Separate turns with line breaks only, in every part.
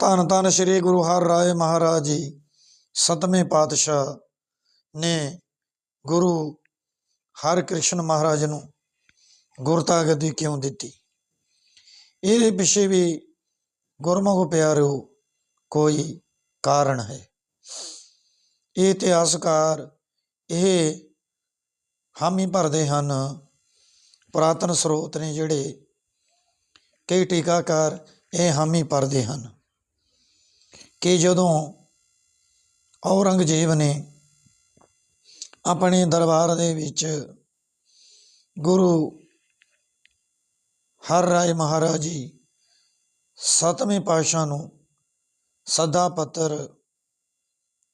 ਧੰਨ ਧੰਨ ਸ੍ਰੀ ਗੁਰੂ ਹਰ ਰਾਏ ਮਹਾਰਾਜ ਜੀ, ਸਤਵੇਂ ਪਾਤਸ਼ਾਹ ਨੇ ਗੁਰੂ ਹਰਿਕ੍ਰਿਸ਼ਨ ਮਹਾਰਾਜ ਨੂੰ ਗੁਰਤਾ ਗੱਦੀ ਕਿਉਂ ਦਿੱਤੀ? ਇਹਦੇ ਪਿੱਛੇ ਵੀ ਗੁਰਮੁਖ ਪਿਆਰਿਓ ਕੋਈ ਕਾਰਨ ਹੈ। ਇਹ ਇਤਿਹਾਸਕਾਰ ਇਹ ਹਾਮੀ ਭਰਦੇ ਹਨ, ਪੁਰਾਤਨ ਸਰੋਤ ਨੇ ਜਿਹੜੇ ਕਈ ਟੀਕਾਕਾਰ ਇਹ ਹਾਮੀ ਭਰਦੇ ਹਨ। ਕਿ ਜਦੋਂ ਔਰੰਗਜ਼ੇਬ ਨੇ ਆਪਣੇ ਦਰਬਾਰ ਦੇ ਵਿੱਚ ਗੁਰੂ ਹਰ ਹਰਿਰਾਏ ਮਹਾਰਾਜ ਜੀ ਸਤਵੇਂ ਪਾਤਸ਼ਾਹ ਨੂੰ ਸੱਦਾ ਪੱਤਰ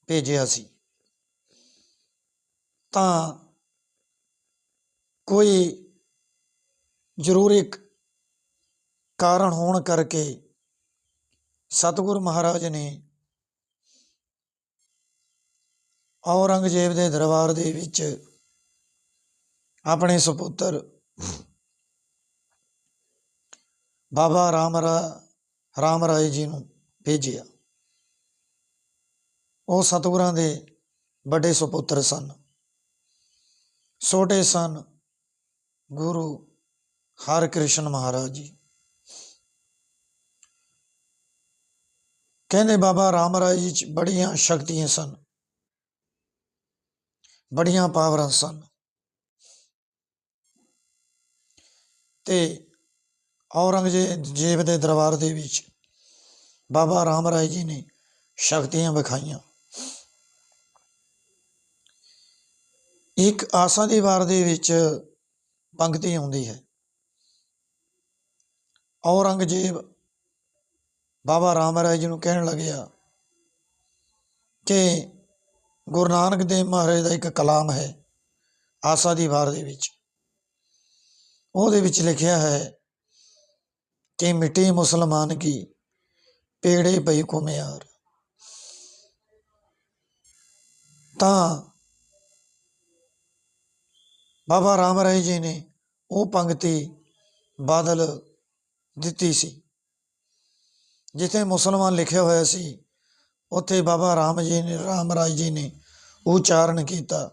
ਭੇਜਿਆ ਸੀ, ਤਾਂ ਕੋਈ ਜ਼ਰੂਰੀ ਕ- ਕਾਰਨ ਹੋਣ ਕਰਕੇ ਸਤਿਗੁਰ ਮਹਾਰਾਜ ਨੇ ਔਰੰਗਜ਼ੇਬ ਦੇ ਦਰਬਾਰ ਦੇ ਵਿੱਚ ਆਪਣੇ ਸੁਪੁੱਤਰ ਬਾਬਾ ਰਾਮ ਰਾ, ਰਾਮ ਰਾਏ ਜੀ ਨੂੰ ਭੇਜਿਆ। ਉਹ ਸਤਿਗੁਰਾਂ ਦੇ ਵੱਡੇ ਸੁਪੁੱਤਰ ਸਨ। ਛੋਟੇ ਸਨ ਗੁਰੂ ਹਰਿਕ੍ਰਿਸ਼ਨ ਮਹਾਰਾਜ ਜੀ। ਕਹਿੰਦੇ ਬਾਬਾ ਰਾਮ ਰਾਏ ਜੀ ਚ ਬੜੀਆਂ ਸ਼ਕਤੀਆਂ ਸਨ। ਬੜੀਆਂ ਪਾਵਰਾਂ ਸਨ। ਤੇ ਔਰੰਗਜ਼ੇਬ ਦੇ ਦਰਬਾਰ ਦੇ ਵਿੱਚ ਬਾਬਾ ਰਾਮ ਰਾਏ ਜੀ ਨੇ ਸ਼ਕਤੀਆਂ ਵਿਖਾਈਆਂ। ਇੱਕ ਆਸਾ ਦੀ ਵਾਰ ਦੇ ਵਿੱਚ ਪੰਕਤੀ ਆਉਂਦੀ ਹੈ। ਔਰੰਗਜ਼ੇਬ ਬਾਬਾ ਰਾਮ ਰਾਏ ਜੀ ਨੂੰ ਕਹਿਣ ਲੱਗਿਆ ਕਿ ਗੁਰੂ ਨਾਨਕ ਦੇਵ ਮਹਾਰਾਜ ਦਾ ਇੱਕ ਕਲਾਮ ਹੈ, ਆਸਾ ਦੀ ਵਾਰ ਦੇ ਵਿੱਚ। ਉਹਦੇ ਵਿੱਚ ਲਿਖਿਆ ਹੈ ਕਿ ਮਿੱਟੀ ਮੁਸਲਮਾਨ ਕੀ, ਪੇੜੇ ਪਈ ਕੁਮਿਆਰ ਤਾਂ ਬਾਬਾ ਰਾਮ ਰਾਏ ਜੀ ਨੇ ਉਹ ਪੰਕਤੀ ਬਾਦਲ ਦਿੱਤੀ ਸੀ। ਜਿੱਥੇ ਮੁਸਲਮਾਨ ਲਿਖਿਆ ਹੋਇਆ ਸੀ, ਉੱਥੇ ਬਾਬਾ ਰਾਮ ਜੀ ਨੇ, ਰਾਮ ਰਾਜ ਜੀ ਨੇ ਉਚਾਰਨ ਕੀਤਾ।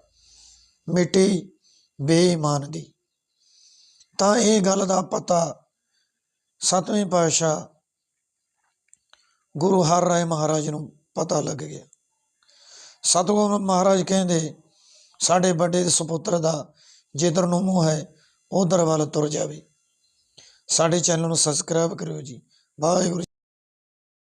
ਮਿੱਟੀ ਬੇਈਮਾਨ ਦੀ। ਤਾਂ ਇਹ ਗੱਲ ਦਾ ਪਤਾ ਸਤਵੇਂ ਪਾਤਸ਼ਾਹ ਗੁਰੂ ਹਰ ਰਾਏ ਮਹਾਰਾਜ ਨੂੰ ਪਤਾ ਲੱਗ ਗਿਆ। ਸਤਿਗੁਰੂ ਮਹਾਰਾਜ ਕਹਿੰਦੇ, ਸਾਡੇ ਵੱਡੇ ਸੁਪੁੱਤਰ ਦਾ ਜਿੱਧਰ ਨੂੰ ਮੂੰਹ ਹੈ, ਉਧਰ ਵੱਲ ਤੁਰ ਜਾਵੇ। ਸਾਡੇ ਚੈਨਲ ਨੂੰ ਸਬਸਕ੍ਰਾਈਬ ਕਰਿਓ ਜੀ। ਵਾਹਿਗੁਰੂ